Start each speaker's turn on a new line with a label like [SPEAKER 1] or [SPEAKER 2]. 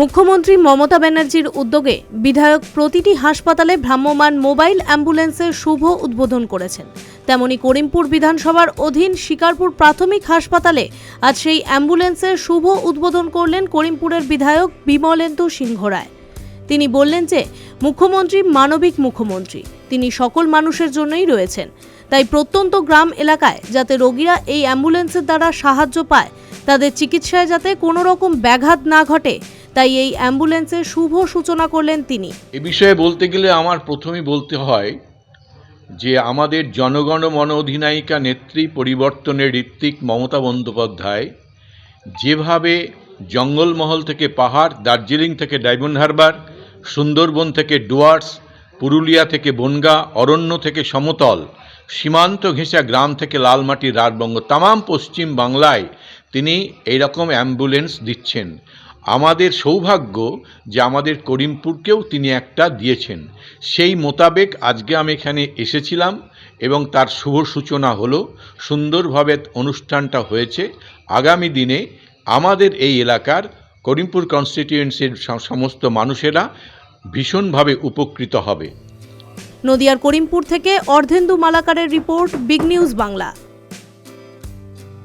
[SPEAKER 1] মুখ্যমন্ত্রী মমতা ব্যানার্জির উদ্যোগে বিধায়ক প্রতিটি হাসপাতালে ভ্রাম্যমাণ মোবাইল অ্যাম্বুলেন্সের শুভ উদ্বোধন করেছেন। তেমনি করিমপুর বিধানসভার অধীন শিকারপুর প্রাথমিক হাসপাতালে আজ সেই অ্যাম্বুলেন্সের শুভ উদ্বোধন করলেন করিমপুরের বিধায়ক বিমলেন্দু সিংহ রায় তিনি বললেন যে, মুখ্যমন্ত্রী মানবিক মুখ্যমন্ত্রী। তিনি সকল মানুষের জন্যই রয়েছেন। তাই প্রত্যন্ত গ্রাম এলাকায় যাতে রোগীরা এই অ্যাম্বুলেন্সের দ্বারা সাহায্য পায়, তাদের চিকিৎসায় যাতে কোনো রকম ব্যাঘাত না ঘটে, তাই এই অ্যাম্বুলেন্সের শুভ সূচনা করলেন তিনি।
[SPEAKER 2] এ বিষয়ে বলতে গেলে আমার প্রথমেই বলতে হয় যে আমাদের জনগণ মন অধিনায়িকা নেত্রী পরিবর্তনের ঋত্বিক মমতা বন্দ্যোপাধ্যায় যেভাবে জঙ্গলমহল থেকে পাহাড়, দার্জিলিং থেকে ডায়মন্ড হারবার, সুন্দরবন থেকে ডুয়ার্স পুরুলিয়া থেকে বনগা, অরণ্য থেকে সমতল, সীমান্ত ঘেঁষা গ্রাম থেকে লালমাটির রাজবঙ্গ, তামাম পশ্চিম বাংলায় তিনি এইরকম অ্যাম্বুলেন্স দিচ্ছেন। আমাদের সৌভাগ্য যে আমাদের করিমপুরকেও তিনি একটা দিয়েছেন। সেই মোতাবেক আজকে আমি এখানে এসেছিলাম এবং তার শুভ সূচনা হলো, সুন্দরভাবে অনুষ্ঠানটা হয়েছে। আগামী দিনে আমাদের এই এলাকার করিমপুর কনস্টিটিউয়েন্সির সমস্ত মানুষেরা ভীষণভাবে উপকৃত হবে।
[SPEAKER 1] নদিয়ার করিমপুর থেকে অর্ধেন্দু মালাকারের রিপোর্ট বিগ নিউজ বাংলা।